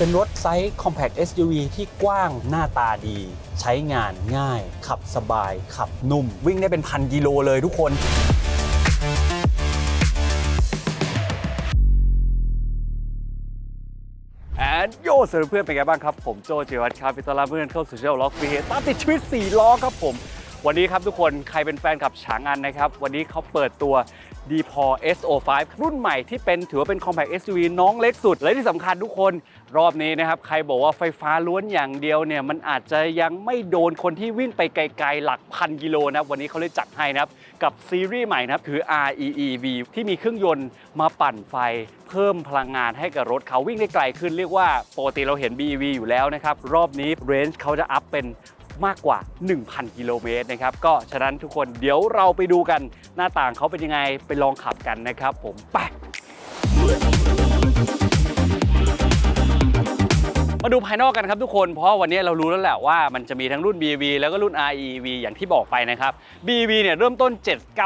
เป็นรถไซส์ compact SUV ที่กว้างหน้าตาดี ใช้งานง่าย ขับสบาย ขับนุ่ม วิ่งได้เป็นพันกิโลเลยทุกคนแอนโยสวัสดีเพื่อนเป็นไงบ้างครับ ผมโจจิวัฒน์ครับพิตอลาเพื่อนเข้าสู่ช่องล็อกฟีเฮตามติดชีวิต 4 ล้อครับผม วันนี้ครับทุกคนใครเป็นแฟนขับฉางอันนะครับ วันนี้เขาเปิดตัว d p o SO5 รุ่นใหม่ที่เป็นถือว่าเป็น compact SUV น้องเล็กสุด และที่สำคัญทุกคนรอบนี้นะครับ ใครบอกว่าไฟฟ้าล้วนอย่างเดียวเนี่ย มันอาจจะยังไม่โดนคนที่วิ่งไปไกลๆ หลักพันกิโลนะครับวันนี้เขาเลยจัดให้นะครับ กับซีรีส์ใหม่นะครับคือ REEV ที่มีเครื่องยนต์มาปั่นไฟเพิ่มพลังงานให้กับรถเขาวิ่งได้ไกลขึ้นเรียกว่าปกติเราเห็น BEV อยู่แล้วนะครับ รอบนี้เรนจ์เขาจะอัพเป็น มากกว่า 1,000 กิโลเมตรนะครับ ก็ฉะนั้นทุกคนเดี๋ยวเราไปดูกันหน้าต่างเขาเป็นยังไงไปลองขับกันนะครับ ผมไปมาดูภายนอกกันครับทุกคน เพราะวันนี้เรารู้แล้วแหละว่ามันจะมีทั้งรุ่น BV แล้วก็รุ่น REV อย่างที่บอกไปนะครับ BV เนี่ยเริ่มต้น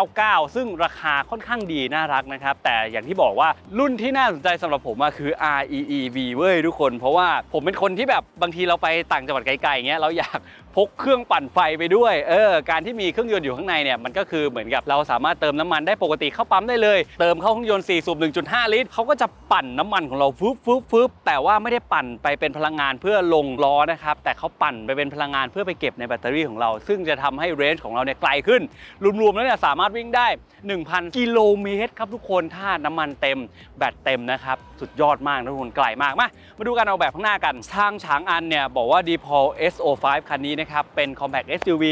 799 ซึ่งราคาค่อนข้างดีน่ารักนะครับ แต่อย่างที่บอกว่ารุ่นที่น่าสนใจสำหรับผมคือ REEV เว้ยทุกคน เพราะว่าผมเป็นคนที่แบบบางทีเราไปต่างจังหวัดไกลๆอย่างเงี้ยเราอยากพกเครื่องปั่นไฟไปด้วย เออ การที่มีเครื่องยนต์อยู่ข้างในเนี่ย มันก็คือเหมือนกับเราสามารถเติมน้ำมันได้ปกติเข้าปั๊มได้เลย เติมเข้าเครื่องยนต์4สูบ1.5 ลิตรเขาก็จะปั่นน้ำมันของเราฟึบฟึบฟึบแต่ว่าไม่ได้ปั่นไปเป็นพลังงานเพื่อลงล้อนะครับ แต่เขาปั่นไปเป็นพลังงานเพื่อไปเก็บในแบตเตอรี่ของเรา ซึ่งจะทำให้เรนจ์ของเราเนี่ยไกลขึ้น รวมๆแล้วเนี่ยสามารถวิ่งได้ 1,000 กิโลเมตรครับทุกคน ถ้าน้ำมันเต็มแบตเต็มนะครับ สุดยอดมากนะทุกคนไกลมาก มา มาดูการออกแบบข้างหน้ากัน ทางฉางอันเนี่ยบอกว่า d p o l SO5 คันนี้นะครับเป็น compact SUV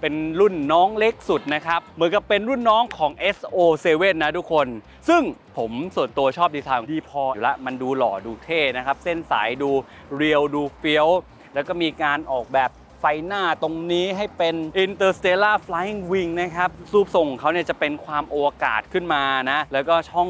เป็นรุ่นน้องเล็กสุดนะครับเหมือนกับเป็นรุ่นน้องของ SO7 นะทุกคน ซึ่งผมส่วนตัวชอบดีไซน์ของ d p o l อยู่ละมันดูหล่อดูเท่นะครับ เส้นสายดูเรียวดูเฟี้ยว แล้วก็มีการออกแบบไฟหน้าตรงนี้ให้เป็น Interstellar Flying Wing นะครับรูปทรงของเขาเนี่ยจะเป็นความโอวกาศขึ้นมานะ แล้วก็ช่อง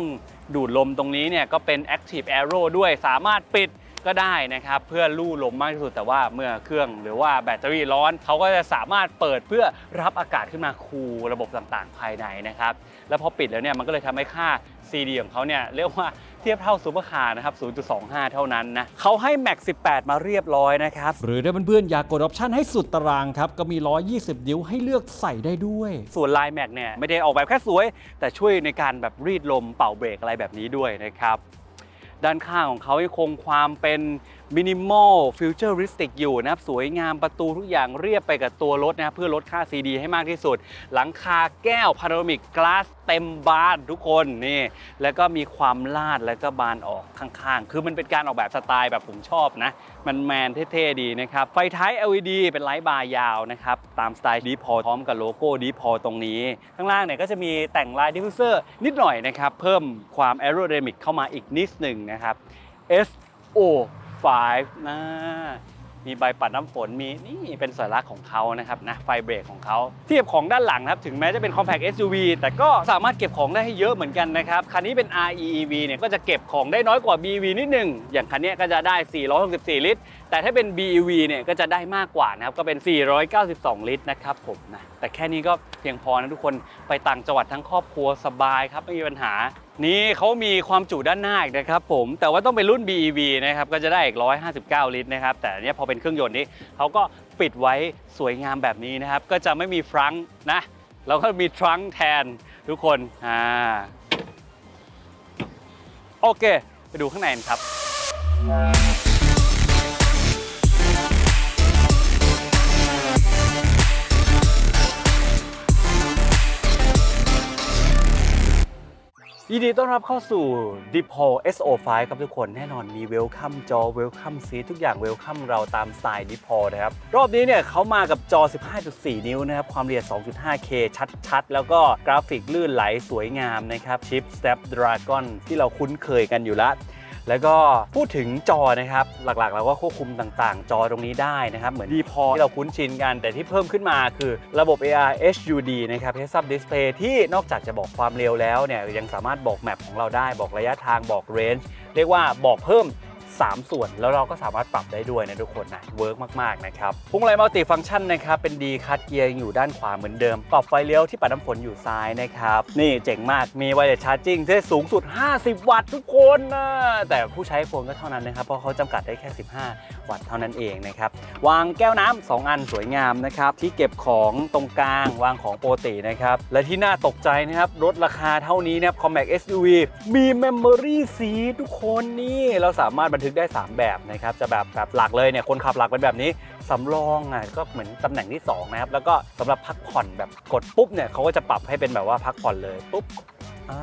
ดูดลมตรงนี้เนี่ยก็เป็น Active Aero ด้วยสามารถปิด ก็ได้นะครับเพื่อลู่ลมมากที่สุดแต่ว่าเมื่อเครื่องหรือว่าแบตเตอรี่ร้อนเขาก็จะสามารถเปิดเพื่อรับอากาศขึ้นมาคูลระบบต่างๆ ภายในนะครับแล้วพอปิดแล้วเนี่ยมันก็เลยทำให้ค่า CD ของเขาเนี่ยเรียกว่าเทียบเท่าซูเปอร์คาร์นะครับ 0.25 เท่านั้นนะเขาให้ Max 18 มาเรียบร้อยนะครับ หรือถ้าเพื่อนๆอยากกดออปชันให้สุดตารางครับ ก็มี 120 นิ้วให้เลือกใส่ได้ด้วย ส่วนลาย Max เนี่ยไม่ได้ออกแบบแค่สวย แต่ช่วยในการแบบรีดลมเป่าเบรกอะไรแบบนี้ด้วยนะครับ ด้านข้างของเขายังคงความเป็นมินิมอลฟิวเจอริสติกอยู่นะครับ สวยงามประตูทุกอย่างเรียบไปกับตัวรถนะครับ เพื่อลดค่า CD ให้มากที่สุด หลังคาแก้วพารามิกกลาส เต็มบานทุกคนนี่แล้วก็มีความลาดแล้วก็บานออกข้างๆ คือมันเป็นการออกแบบสไตล์แบบผมชอบนะ มันแมนเท่ๆดีนะครับ ไฟท้าย LED เป็นไลท์บาร์ยาวนะครับ ตามสไตล์ดีพอพร้อมกับโลโก้ดีพอตรงนี้ ข้างล่างเนี่ยก็จะมีแต่งลายดิฟฟิวเซอร์นิดหน่อยนะครับ เพิ่มความแอโร d y นามิกเข้ามาอีกนิดหนึ่งนะครับ SO5 นะ มีใบปัดน้ำฝนมีนี่เป็นสัญลักษณ์ของเขานะครับนะไฟเบรกของเขาเทียบของด้านหลังครับถึงแม้จะเป็น compact SUV แต่ก็สามารถเก็บของได้ให้เยอะเหมือนกันนะครับคันนี้เป็น REEV เนี่ยก็จะเก็บของได้น้อยกว่า BV นิดหนึ่งอย่างคันนี้ก็จะได้ 464 ลิตร แต่ถ้าเป็น BEV เนี่ยก็จะได้มากกว่านะครับ ก็เป็น 492 ลิตรนะครับผมนะแต่แค่นี้ก็เพียงพอนะทุกคนไปต่างจังหวัดทั้งครอบครัวสบายครับไม่มีปัญหา นี่เขามีความจุด้านหน้าอีกนะครับผมแต่ว่าต้องเป็นรุ่น BEV นะครับก็จะได้อีก 159 ลิตรนะครับแต่เนี้ยพอเป็นเครื่องยนต์นี้เขาก็ปิดไว้สวยงามแบบนี้นะครับ ก็จะไม่มีฟรังนะแล้วก็มีทรังแทนทุกคนอ่าโอเค ไปดูข้างในกันครับ ยินดีต้อนรับเข้าสู่ d e p o SO5 ครับทุกคนแน่นอนมีเวลคัมจอเวลคัมซีทุกอย่างเวลคัมเราตามสไตล์ d e p o นะครับ รอบนี้เนี่ยเขามากับจอ 15.4 นิ้วนะครับ ความละเอียด 2.5K ชัดๆ แล้วก็กราฟิกลื่นไหลสวยงามนะครับชิป Snapdragon ที่เราคุ้นเคยกันอยู่แล้ว แล้วก็พูดถึงจอนะครับ หลักๆ เราก็ควบคุมต่างๆ จอตรงนี้ได้นะครับ เหมือนดีพอที่เราคุ้นชินกัน แต่ที่เพิ่มขึ้นมาคือระบบ AR HUD นะครับ Heads Up Display ที่นอกจากจะบอกความเร็วแล้วเนี่ยยังสามารถบอกแมปของเราได้บอกระยะทางบอกเรนจ์เรียกว่าบอกเพิ่ม 3 ส่วน แล้วเราก็สามารถปรับได้ด้วยนะทุกคนนะเวิร์กมาก ๆ นะครับพวงมาลัยมัลติฟังก์ชันนะครับ เป็นดีคัดเกียร์อยู่ด้านขวาเหมือนเดิม ปรับไฟเลี้ยวที่ปัดน้ำฝนอยู่ซ้ายนะครับ นี่เจ๋งมากมีไวเลสชาร์จิ่งที่สูงสุด 50 วัตต์ทุกคนนะแต่ผู้ใช้โฟนก็เท่านั้นนะครับ เพราะเขาจำกัดได้แค่ 15 วัตต์เท่านั้นเองนะครับวางแก้วน้ำสองอันสวยงามนะครับที่เก็บของตรงกลางวางของโปกตินะครับและที่น่าตกใจนะครับรถราคาเท่านี้นะครับ Compact SUV มี Memory Seat ทุกคนนี่เราสามารถนทึกได้ 3 แบบนะครับจะแบบแบบหลักเลยเนี่ยคนขับหลักเป็นแบบนี้สำรองอะก็เหมือนตำแหน่งที่2นะครับแล้วก็สำหรับพักผ่อนแบบกดปุ๊บเนี่ยเขาก็จะปรับให้เป็นแบบว่าพักผ่อนเลยปุ๊บอ่า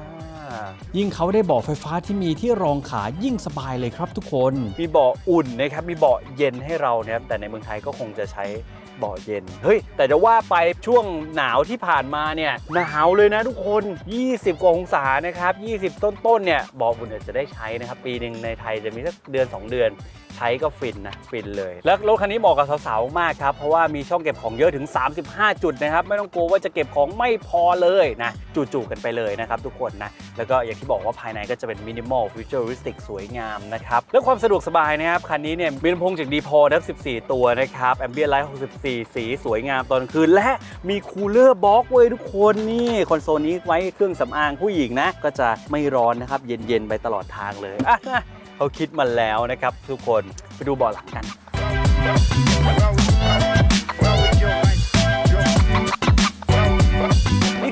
ยิ่งเขาได้เบาะไฟฟ้าที่มีที่รองขายิ่งสบายเลยครับทุกคน มีเบาะอุ่นนะครับมีเบาะเย็นให้เรานะครับแต่ในเมืองไทยก็คงจะใช้เบ่อเย็น เฮ้ย แต่จะว่าไปช่วงหนาวที่ผ่านมาเนี่ยหนาวเลยนะทุกคน 20 กว่าองศานะครับ 20 ต้นๆเนี่ยบ่อบุญเนี่ยจะได้ใช้นะครับ ปีหนึ่งในไทยจะมีสักเดือน 2 เดือน ใช้ก็ฟินนะฟินเลย แล้วรถคันนี้เหมาะกับสาวๆมากครับ เพราะว่ามีช่องเก็บของเยอะถึง 35 จุดนะครับ ไม่ต้องกลัวว่าจะเก็บของไม่พอเลยนะจู่ๆกันไปเลยนะครับทุกคนนะ แล้วก็อย่างที่บอกว่าภายในก็จะเป็นมินิมอลฟิวเจอริสติกสวยงามนะครับแล้วความสะดวกสบายนะครับ คันนี้เนี่ยมีลำโพงจากดีพอนะครับ14 ตัวนะครับแอมเบียไลท์64 สีสวยงามตอนคืน และมีคูลเลอร์บล็อกเว้ยทุกคนนี่คอนโซลนี้ไว้เครื่องสำอางผู้หญิงนะก็จะไม่ร้อนนะครับเย็นๆไปตลอดทางเลยอะ เขาคิดมาแล้วนะครับ ทุกคนไปดูบ่อหลังกัน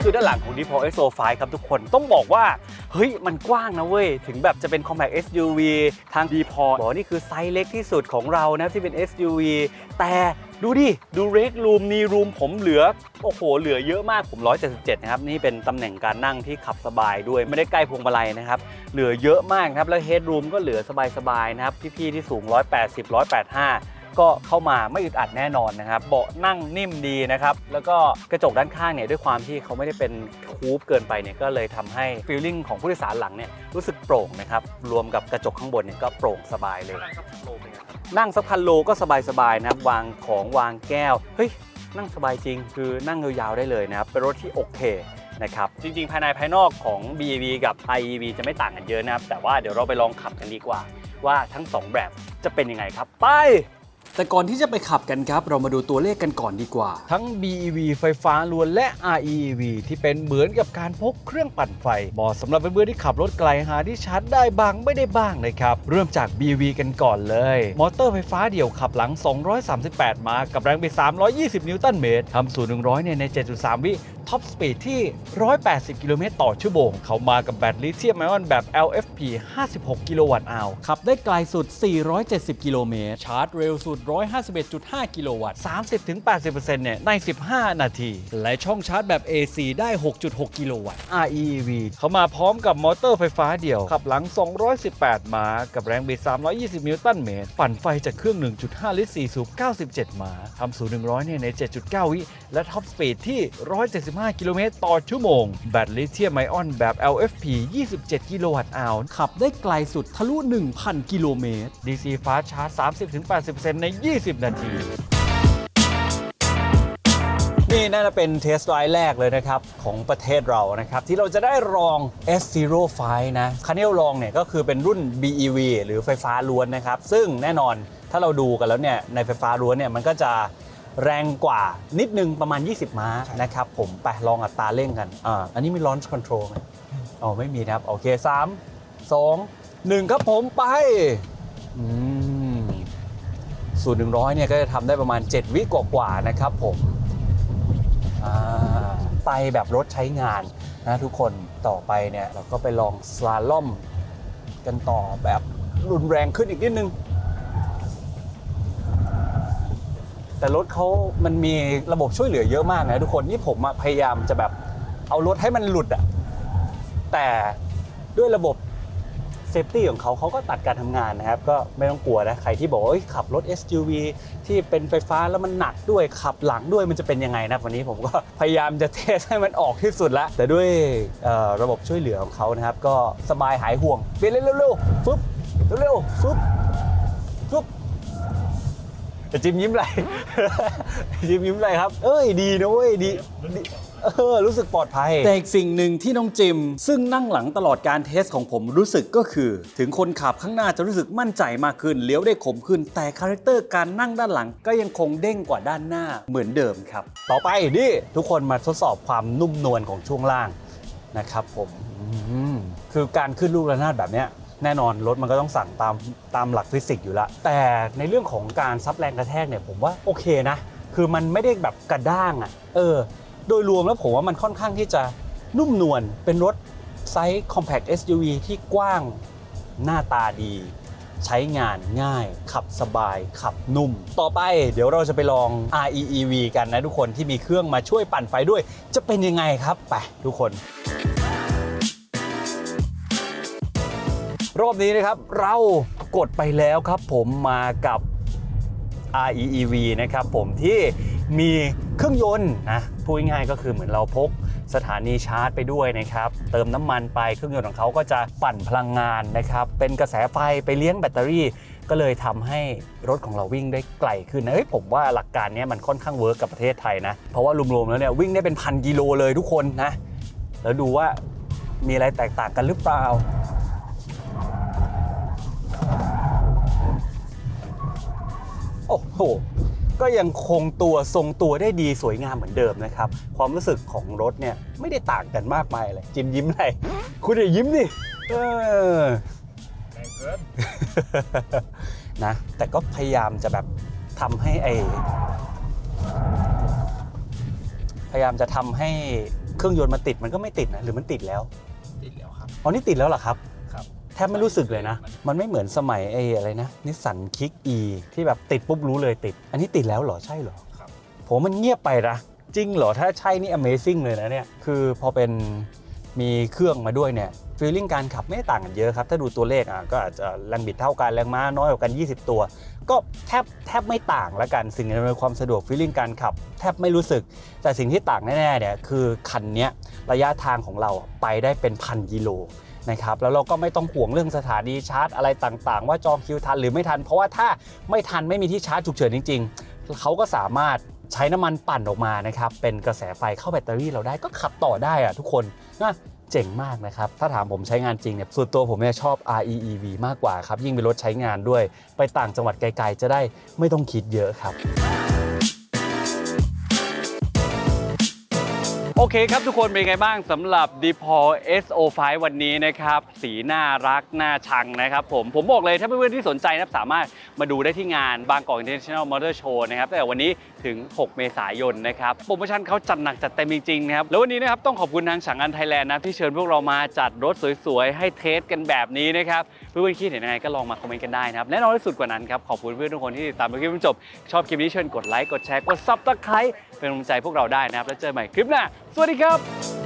คือด้านหลังของ d p o x o 5ครับทุกคนต้องบอกว่า เฮ้ย มันกว้างนะเว้ย ถึงแบบจะเป็น compact SUV ทาง d p o บอกนี่คือไซส์เล็กที่สุดของเรานะที่เป็น SUV แต่ดูดิ ดูเรกรูมนีรูมผมเหลือ โอ้โห เหลือเยอะมากผม 177 นะครับ นี่เป็นตำแหน่งการนั่งที่ขับสบายด้วย ไม่ได้ใกล้พวงมาลัยนะครับ เหลือเยอะมากครับ แล้วเฮดรูมก็เหลือสบายๆนะครับ พี่ๆที่สูง 180 185 ก็เข้ามาไม่อึดอัดแน่นอนนะครับเบาะนั่งนิ่มดีนะครับแล้วก็กระจกด้านข้างเนี่ยด้วยความที่เขาไม่ได้เป็นคูปเกินไปเนี่ยก็เลยทำให้ฟีลลิ่งของผู้โดยสารหลังเนี่ยรู้สึกโปร่งนะครับรวมกับกระจกข้างบนเนี่ยก็โปร่งสบายเลยนั่งสักพันโลก็สบายๆนะครับวางของวางแก้วเฮ้ยนั่งสบายจริง คือนั่งยาวๆได้เลยนะครับเป็นรถที่โอเคนะครับจริงๆ ภายในภายนอกของ BEV กับ iEV จะไม่ต่างกันเยอะนะครับ แต่ว่าเดี๋ยวเราไปลองขับกันดีกว่า ว่าทั้งสองแบบจะเป็นยังไงครับ ไป แต่ก่อนที่จะไปขับกันครับ เรามาดูตัวเลขกันก่อนดีกว่า ทั้ง BEV ไฟฟ้าล้วนและ REEV ที่เป็นเหมือนกับการพกเครื่องปั่นไฟเหมาะสำหรับเพื่อนๆที่ขับรถไกลหาที่ชาร์จได้บ้างไม่ได้บ้างนะครับ เริ่มจาก BEV กันก่อนเลย มอเตอร์ไฟฟ้าเดี่ยวขับหลัง 238ม้ากับแรงบิด 320 นิวตันเมตรทำ0 100 เนี่ยใน 7.3 วิท็อปสปีดที่ 180 กิโลเมตรต่อชั่วโมง เขามากับแบตลิเธียมไอออนแบบ LFP 56 กิโลวัตต์อาวขับได้ไกลสุด 470 กิโลเมตร ชาร์จเร็วสุด151.5 กิโลวัตต์ 30-80%เนี่ยใน 15 นาที และช่องชาร์จแบบ AC ได้ 6.6 กิโลวัตต์ REEV เขามาพร้อมกับมอเตอร์ไฟฟ้าเดี่ยว ขับหลัง 218 ม้า กับแรงบิด 320 นิวตันเมตร ปั่นไฟจากเครื่อง 1.5 ลิตร 4 สูบ 97 ม้าทำ0 100 เนี่ยใน 7.9 วิ และท็อปสปีดที่ 175 กิโลเมตรต่อชั่วโมง แบตลิเธียมไอออนแบบ LFP 27 กิโลวัตต์อาวขับได้ไกลสุดทะลุ 1,000 กิโลเมตร DC Fast Charge 30-80%ใน20 นาที นี่น่าจะเป็นเทสไ i ์แรกเลยนะครับ ของประเทศเรานะครับ ที่เราจะได้ลอง S05 นะคันที่เราลองเนี่ยก็คือเป็นรุ่น BEV หรือไฟฟ้าล้วนนะครับ ซึ่งแน่นอนถ้าเราดูกันแล้วเนี่ยในไฟฟ้าล้วนเนี่ยมันก็จะแรงกว่านิดนึงประมาณ 20 ม้านะครับผมไปลองอัตราเร่งกันอ่าอันนี้มี launch control ไหมอ๋อ ไม่มีนะครับ โอเค 3 2 1 ครับผมไปอืม ศูนย์หนึ่งร้อยเนี่ยก็จะทำได้ประมาณ 7 วิกว่าๆนะครับผมไปแบบรถใช้งานนะทุกคนต่อไปเนี่ยเราก็ไปลองสลาล่อมกันต่อแบบรุนแรงขึ้นอีกนิดนึง แต่รถเขามันมีระบบช่วยเหลือเยอะมากนะทุกคนนี่ผมพยายามจะแบบเอารถให้มันหลุดอะแต่ด้วยระบบ ซฟตี้ของเขาเขาก็ตัดการทำงานนะครับ ก็ไม่ต้องกลัวนะใครที่บอกว่าเอ้ยขับรถ SUV ที่เป็นไฟฟ้าแล้วมันหนักด้วยขับหลังด้วยมันจะเป็นยังไงนะวันนี้ผมก็พยายามจะเทสให้มันออกที่สุดละแต่ด้วยระบบช่วยเหลือของเขานะครับ ก็สบายหายห่วงเปลี่ยนเร็วๆๆฟึบเร็วๆฟึบฟึบ จิมยิ้มอะไร จิมยิ้มอะไรครับ เอ้ยดีนะเว้ยดีดีเออรู้สึกปลอดภัย แต่อีกสิ่งหนึ่งที่น้องจิม ซึ่งนั่งหลังตลอดการเทสของผมรู้สึกก็คือ ถึงคนขับข้างหน้าจะรู้สึกมั่นใจมากขึ้นเลี้ยวได้ขมขึ้น แต่คาแรคเตอร์การนั่งด้านหลังก็ยังคงเด้งกว่าด้านหน้าเหมือนเดิมครับ ต่อไปนี่ทุกคนมาทดสอบความนุ่มนวลของช่วงล่างนะครับผมอืมคือการขึ้นลูกระนาดแบบเนี้ย แน่นอนรถมันก็ต้องสั่งตามตามหลักฟิสิกส์อยู่แล้ว แต่ในเรื่องของการซับแรงกระแทกเนี่ยผมว่าโอเคนะ คือมันไม่ได้แบบกระด้างอะ่ะเออ โดยรวมแล้วผมว่ามันค่อนข้างที่จะนุ่มนวลเป็นรถไซส์ compact SUV ที่กว้างหน้าตาดี ใช้งานง่าย ขับสบาย ขับนุ่ม ต่อไปเดี๋ยวเราจะไปลอง REEV กันนะทุกคนที่มีเครื่องมาช่วยปั่นไฟด้วย จะเป็นยังไงครับ ไปทุกคน รอบนี้นะครับเรากดไปแล้วครับผมมากับ REEV นะครับผมที่มีเครื่องยนต์นะพูดง่ายๆก็คือเหมือนเราพกสถานีชาร์จไปด้วยนะครับ เติมน้ำมันไปเครื่องยนต์ของเขาก็จะปั่นพลังงานนะครับ เป็นกระแสไฟไปเลี้ยงแบตเตอรี่ ก็เลยทำให้รถของเราวิ่งได้ไกลขึ้นนะเฮ้ยผมว่าหลักการนี้มันค่อนข้างเวิร์กกับประเทศไทยนะ เพราะว่ารวมๆแล้วเนี่ยวิ่งได้เป็นพันกิโลเลยทุกคนนะ แล้วดูว่ามีอะไรแตกต่างกันหรือเปล่า โอ้โห ก็ยังคงตัวทรงตัวได้ดีสวยงามเหมือนเดิมนะครับ ความรู้สึกของรถเนี่ยไม่ได้ต่างกันมากมายเลยจิมยิ้มอะไรคุณอย่ายิ้มดิเออนะ แต่ก็พยายามจะแบบทำให้ไอพยายามจะทำให้เครื่องยนต์มันติดมันก็ไม่ติดนะหรือมันติดแล้ว ติดแล้วครับอ๋อนี่ติดแล้วเหรอครับครับ แทบไม่รู้สึกเลยนะ มันไม่เหมือนสมัยไอ้อะไรนะนิสสันคิกอีที่แบบติดปุ๊บรู้เลยติด อันนี้ติดแล้วเหรอใช่เหรอครับผมมันเงียบไปนะจริงเหรอถ้าใช่นี่ Amazing เลยนะเนี่ยคือพอเป็นมีเครื่องมาด้วยเนี่ยฟีลลิ่งการขับไม่ต่างกันเยอะครับ ถ้าดูตัวเลขอะก็อาจจะแรงบิดเท่ากันแรงม้าน้อยกว่ากัน 20 ตัว ก็แทบแทบไม่ต่างละกันสิ่งอำนวยความสะดวกฟีลลิ่งการขับ แทบไม่รู้สึก แต่สิ่งที่ต่างแน่ๆเนี่ยคือคันนี้ระยะทางของเราไปได้เป็นพันกิโล นะครับแล้วเราก็ไม่ต้องห่วงเรื่องสถานีชาร์จอะไรต่างๆ ว่าจองคิวทันหรือไม่ทัน เพราะว่าถ้าไม่ทันไม่มีที่ชาร์จฉุกเฉินจริง ๆเขาก็สามารถใช้น้ำมันปั่นออกมานะครับเป็นกระแสไฟเข้าแบตเตอรี่เราได้ก็ขับต่อได้อะทุกคนนะเจ๋งมากนะครับ ถ้าถามผมใช้งานจริงเนี่ยส่วนตัวผมเนี่ยชอบ REEV มากกว่าครับ ยิ่งเป็นรถใช้งานด้วย ไปต่างจังหวัดไกลๆ จะได้ไม่ต้องคิดเยอะครับ โอเคครับทุกคนเป็นไงบ้างสำหรับ d e p o SO5 วันนี้นะครับ สีน่ารัก น่าชังนะครับผมผมบอกเลยถ้าเพื่อนๆที่สนใจนะสามารถมาดูได้ที่งานบางกอก International Motor Show นะครับแต่วันนี้ ถึง 6 เมษายนนะครับโปรโมชั่นเขาจัดหนักจัดเต็มจริงๆนะครับแล้ววันนี้นะครับต้องขอบคุณทางฉังอันไทยแลนด์นะที่เชิญพวกเรามาจัดรถสวยๆ ให้เทสกันแบบนี้นะครับเพื่อนๆคิดเห็นยังไงก็ลองมาคอมเมนต์กันได้นะครับแน่นอนที่สุดกว่านั้นครับขอบคุณเพื่อนทุกคนที่ติดตามคลิปจนจบชอบคลิปนี้เชิญกดไลค์กดแชร์กดซับสไครต์เป็นกำลังใจพวกเราได้นะครับแล้วเจอกันใหม่คลิปหน้าสวัสดีครับ